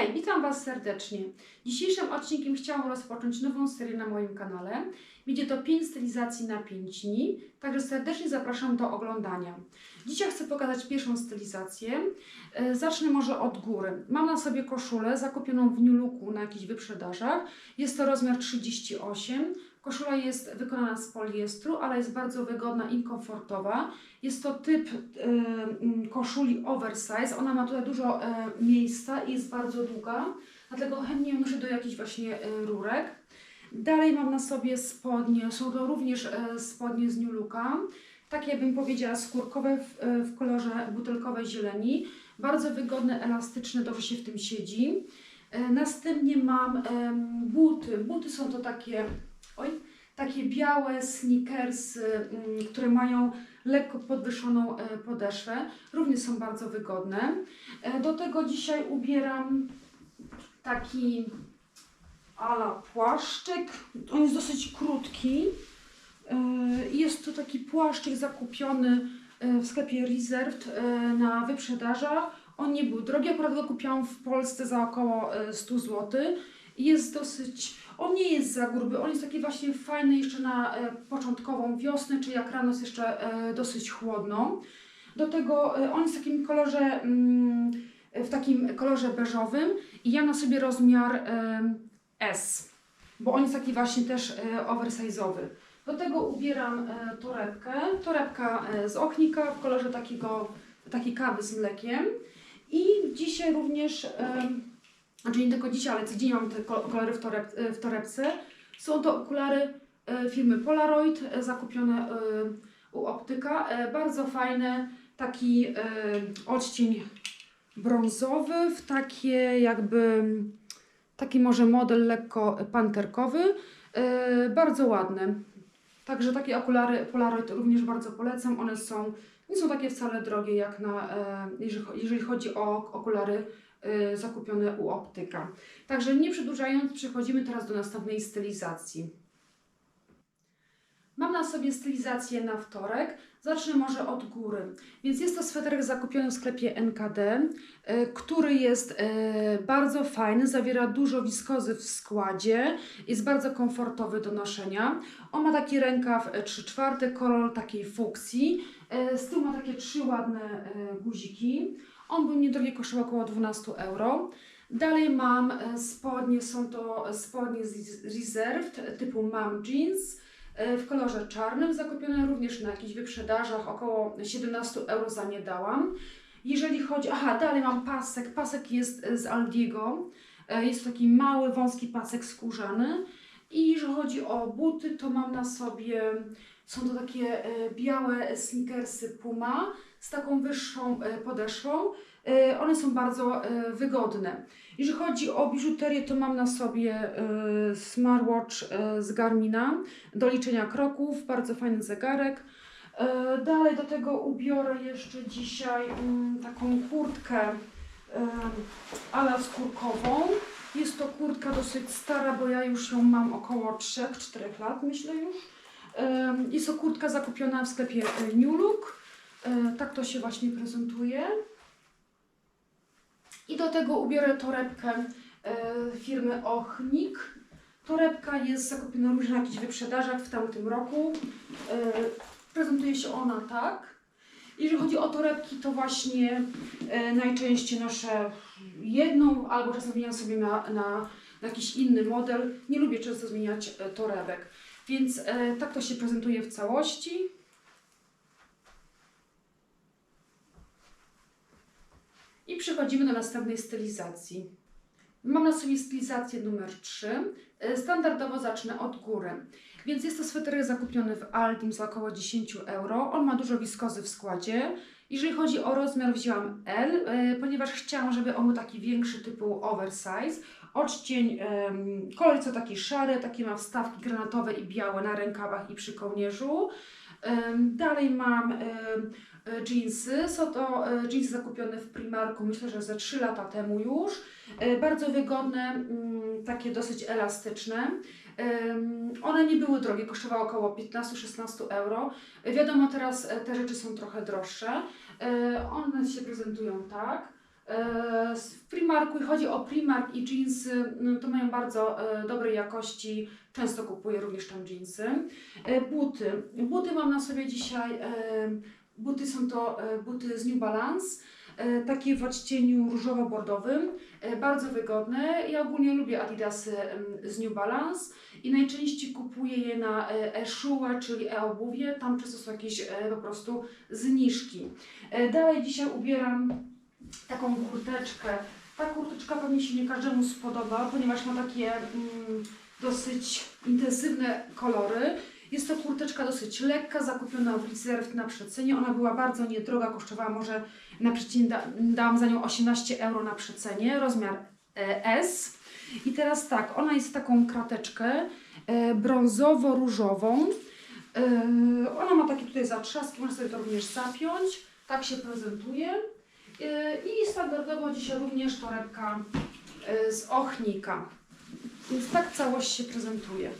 Hej, witam Was serdecznie. Dzisiejszym odcinkiem chciałam rozpocząć nową serię na moim kanale. Będzie to 5 stylizacji na 5 dni, także serdecznie zapraszam do oglądania. Dzisiaj chcę pokazać pierwszą stylizację. E, Zacznę może od góry. Mam na sobie koszulę zakupioną w New Looku na jakichś wyprzedażach. Jest to rozmiar 38. Koszula jest wykonana z poliestru, ale jest bardzo wygodna i komfortowa. Jest to typ mm, koszuli oversize. Ona ma tutaj dużo e, miejsca i jest bardzo długa, dlatego chętnie noszę do jakichś właśnie e, rurek. Dalej mam na sobie spodnie, są to również e, spodnie z New Looka. Takie bym powiedziała skórkowe w, w kolorze butelkowej zieleni. Bardzo wygodne, elastyczne, dobrze się w tym siedzi. Następnie mam buty. Buty są to takie, oj, takie białe sneakersy, mm, które mają lekko podwyższoną e, podeszwę. Również są bardzo wygodne. E, Do tego dzisiaj ubieram taki ala płaszczyk. On jest dosyć krótki. E, Jest to taki płaszczyk zakupiony w sklepie Reserved na wyprzedażach. On nie był drogi, akurat go kupiłam w Polsce za około e, 100 zł. Jest dosyć, on nie jest za gruby, on jest taki właśnie fajny jeszcze na e, początkową wiosnę, czy jak rano jest jeszcze e, dosyć chłodno. Do tego e, on jest w takim kolorze, mm, w takim kolorze beżowym i ja na sobie rozmiar S, bo on jest taki właśnie też oversize'owy. Do tego ubieram torebkę, torebka z ochnika w kolorze takiego, takiej kawy z mlekiem. I dzisiaj również, znaczy nie tylko dzisiaj, ale codziennie mam te kolory w, toreb, w torebce. Są to okulary e, firmy Polaroid, e, zakupione e, u optyka. Bardzo fajne, taki odcień brązowy w takie jakby, taki może model lekko panterkowy. Bardzo ładne. Także takie okulary Polaroid również bardzo polecam. One są, nie są takie wcale drogie jak na, jeżeli, cho- jeżeli chodzi o okulary zakupione u optyka. Także nie przedłużając, przechodzimy teraz do następnej stylizacji. Mam na sobie stylizację na wtorek. Zacznę może od góry. Więc jest to sweterek zakupiony w sklepie NKD, e, który jest e, bardzo fajny, zawiera dużo wiskozy w składzie, jest bardzo komfortowy do noszenia. On ma taki rękaw 3 czwarte, kolor takiej fuksji. E, Z tyłu ma takie trzy ładne guziki. On był niedrogi, kosztował około 12 euro. Dalej mam e, spodnie, są to spodnie z Reserved typu Mom Jeans e, w kolorze czarnym, zakupione również na jakichś wyprzedażach, około 17 euro za nie dałam. Jeżeli chodzi, aha, dalej mam pasek, pasek jest e, z Aldiego, jest taki mały, wąski pasek skórzany. I jeżeli chodzi o buty, to mam na sobie, są to takie e, białe sneakersy Puma z taką wyższą e, podeszwą. E, One są bardzo wygodne. Jeżeli chodzi o biżuterię, to mam na sobie smartwatch z Garmina do liczenia kroków, bardzo fajny zegarek. Dalej do tego ubiorę jeszcze dzisiaj mm, taką kurtkę ala skórkową. Jest to kurtka dosyć stara, bo ja już ją mam około 3-4 lat, myślę już. Jest to kurtka zakupiona w sklepie e, New Look. E, Tak to się właśnie prezentuje. I do tego ubiorę torebkę e, firmy Ochnik. Torebka jest zakupiona również na jakichś wyprzedażach w tamtym roku. Prezentuje się ona tak. Jeżeli chodzi o torebki, to właśnie najczęściej noszę jedną, albo czasem zmieniam sobie na, na, na jakiś inny model. Nie lubię często zmieniać torebek, więc e, tak to się prezentuje w całości. I przechodzimy do następnej stylizacji. Mam na sobie stylizację numer 3. E, Standardowo zacznę od góry. Więc jest to sweterek zakupiony w Aldim za około 10 euro. On ma dużo wiskozy w składzie. Jeżeli chodzi o rozmiar, wzięłam L, e, ponieważ chciałam, żeby on był taki większy, typu oversize. Odcień, kolor co taki szary, takie ma wstawki granatowe i białe na rękawach i przy kołnierzu. Dalej mam jeansy. Są to e, jeansy zakupione w Primarku, myślę, że ze 3 lata temu już. E, Bardzo wygodne, mm, takie dosyć elastyczne. One nie były drogie, kosztowały około 15-16 euro. Wiadomo, teraz e, te rzeczy są trochę droższe. One się prezentują tak. E, W Primarku i chodzi o Primark i jeansy, no, to mają bardzo e, dobrej jakości. Często kupuję również tam jeansy. E, buty. Buty mam na sobie dzisiaj. Buty są to buty z New Balance. Takie w odcieniu różowo-bordowym. Bardzo wygodne. Ja ogólnie lubię Adidasy z New Balance i najczęściej kupuję je na e, e-shue, czyli e-obuwie. Tam często są jakieś po prostu zniżki. Dalej dzisiaj ubieram taką kurteczkę. Ta kurteczka pewnie się nie każdemu spodoba, ponieważ ma takie mm, dosyć intensywne kolory. Jest to kurteczka dosyć lekka, zakupiona w Reserve na przecenie. Ona była bardzo niedroga, kosztowała może na przecenie, da, dałam za nią 18 euro na przecenie, rozmiar e, S. I teraz tak, ona jest taką krateczkę e, brązowo-różową. E, ona ma takie tutaj zatrzaski, można sobie to również zapiąć. Tak się prezentuje. E, I standardowo dzisiaj również torebka e, z ochnika. Więc tak całość się prezentuje.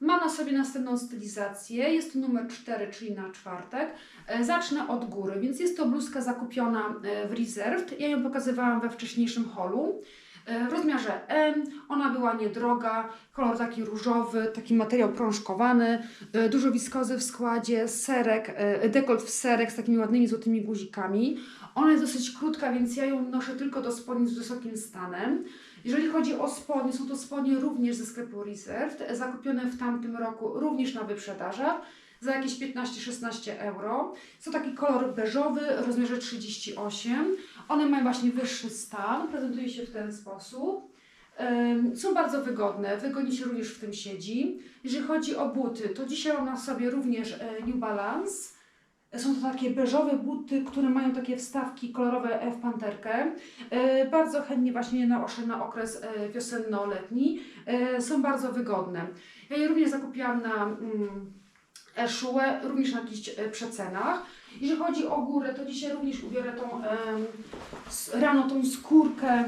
Mam na sobie następną stylizację. Jest to numer 4, czyli na czwartek. E, Zacznę od góry, więc jest to bluzka zakupiona e, w Reserved. Ja ją pokazywałam we wcześniejszym holu. E, W rozmiarze M, ona była niedroga, kolor taki różowy, taki materiał prążkowany, e, dużo wiskozy w składzie, serek, e, dekolt w serek z takimi ładnymi złotymi guzikami. Ona jest dosyć krótka, więc ja ją noszę tylko do spodni z wysokim stanem. Jeżeli chodzi o spodnie, są to spodnie również ze sklepu Reserved, zakupione w tamtym roku również na wyprzedażach za jakieś 15-16 euro. Są taki kolor beżowy, w rozmiarze 38. One mają właśnie wyższy stan, prezentuje się w ten sposób. Są bardzo wygodne, wygodnie się również w tym siedzi. Jeżeli chodzi o buty, to dzisiaj mam na sobie również e, New Balance. Są to takie beżowe buty, które mają takie wstawki kolorowe w panterkę. E, Bardzo chętnie właśnie je noszę na okres e, wiosenno-letni. Są bardzo wygodne. Ja je również zakupiłam na mm, e-shue, również na jakichś e, przecenach. Jeżeli chodzi o górę, to dzisiaj również ubiorę tą rano tą skórkę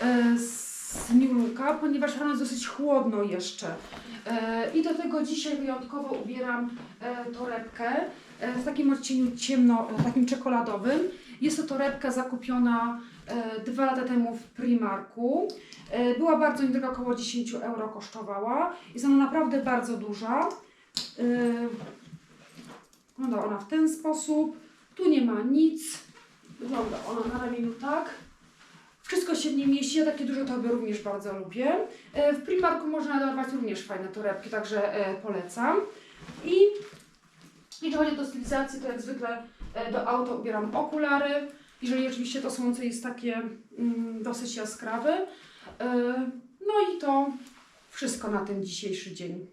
e, z New Looka, ponieważ rano jest dosyć chłodno jeszcze. E, I do tego dzisiaj wyjątkowo ubieram e, torebkę e, w takim odcieniu ciemno, e, takim czekoladowym. Jest to torebka zakupiona e, dwa lata temu w Primarku. E, Była bardzo niedroga, około 10 euro kosztowała. Jest ona naprawdę bardzo duża. E, Wygląda ona w ten sposób. Tu nie ma nic. Wygląda ona na ramieniu tak. Wszystko się w niej mieści, ja takie duże torby również bardzo lubię. W Primarku można dorwać również fajne torebki, także polecam. I jeżeli chodzi o stylizację, to jak zwykle do auta ubieram okulary. Jeżeli oczywiście to słońce jest takie mm, dosyć jaskrawe. E, No i to wszystko na ten dzisiejszy dzień.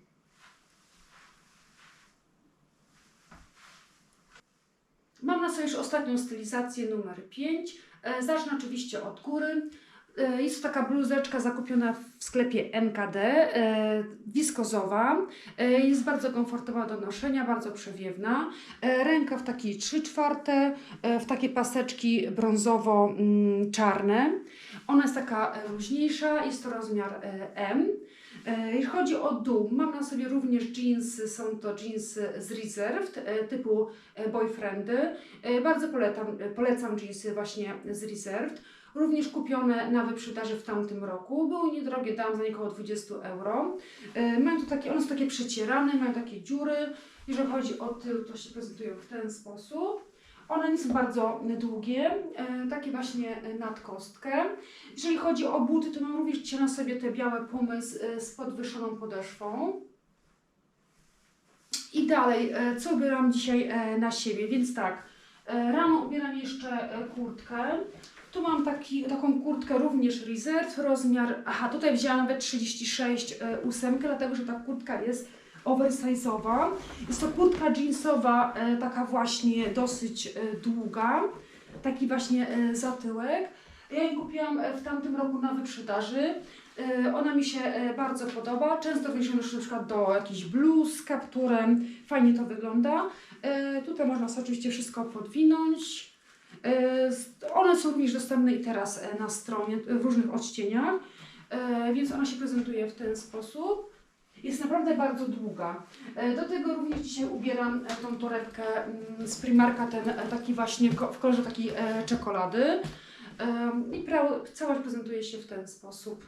Mam na sobie już ostatnią stylizację numer 5. E, Zacznę oczywiście od góry. E, Jest to taka bluzeczka zakupiona w sklepie NKD, e, wiskozowa. E, Jest bardzo komfortowa do noszenia, bardzo przewiewna. E, Rękaw taki 3 czwarte, w takie paseczki brązowo-czarne. Ona jest taka luźniejsza, jest to rozmiar M. Jeśli chodzi o dół, mam na sobie również jeansy, są to jeansy z Reserved, typu boyfriendy. Bardzo polecam, polecam jeansy właśnie z Reserved. Również kupione na wyprzedaży w tamtym roku. Były niedrogie, dałam za nie około 20 euro. E, Mają to takie, one są takie przecierane, mają takie dziury. Jeżeli chodzi o tył, to się prezentują w ten sposób. One nie są bardzo długie, e, takie właśnie nad kostkę. Jeżeli chodzi o buty, to mam również na sobie te białe pumy z, e, z podwyższoną podeszwą. I dalej, co ubieram dzisiaj na siebie? Więc tak, rano ubieram jeszcze kurtkę. Tu mam taki, taką kurtkę również Reserve, rozmiar, aha, tutaj wzięłam nawet 36 e, ósemkę, dlatego że ta kurtka jest oversize'owa. Jest to kurtka jeansowa, e, taka właśnie dosyć e, długa, taki właśnie zatyłek. Ja ją kupiłam w tamtym roku na wyprzedaży. Ona mi się bardzo podoba. Często w niej się noszę na przykład do jakichś bluz z kapturem. Fajnie to wygląda. Tutaj można sobie oczywiście wszystko podwinąć. E, One są również dostępne i teraz e, na stronie e, w różnych odcieniach, więc ona się prezentuje w ten sposób. Jest naprawdę bardzo długa. Do tego również dzisiaj ubieram tą torebkę mm, z Primarka, ten taki właśnie w kolorze takiej czekolady. I całość prezentuje się w ten sposób.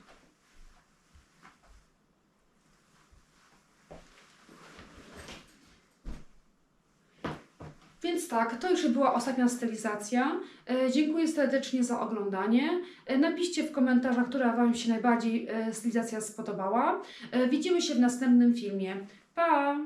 Więc tak, to już była ostatnia stylizacja. E, Dziękuję serdecznie za oglądanie. E, Napiszcie w komentarzach, która Wam się najbardziej e, stylizacja spodobała. Widzimy się w następnym filmie. Pa!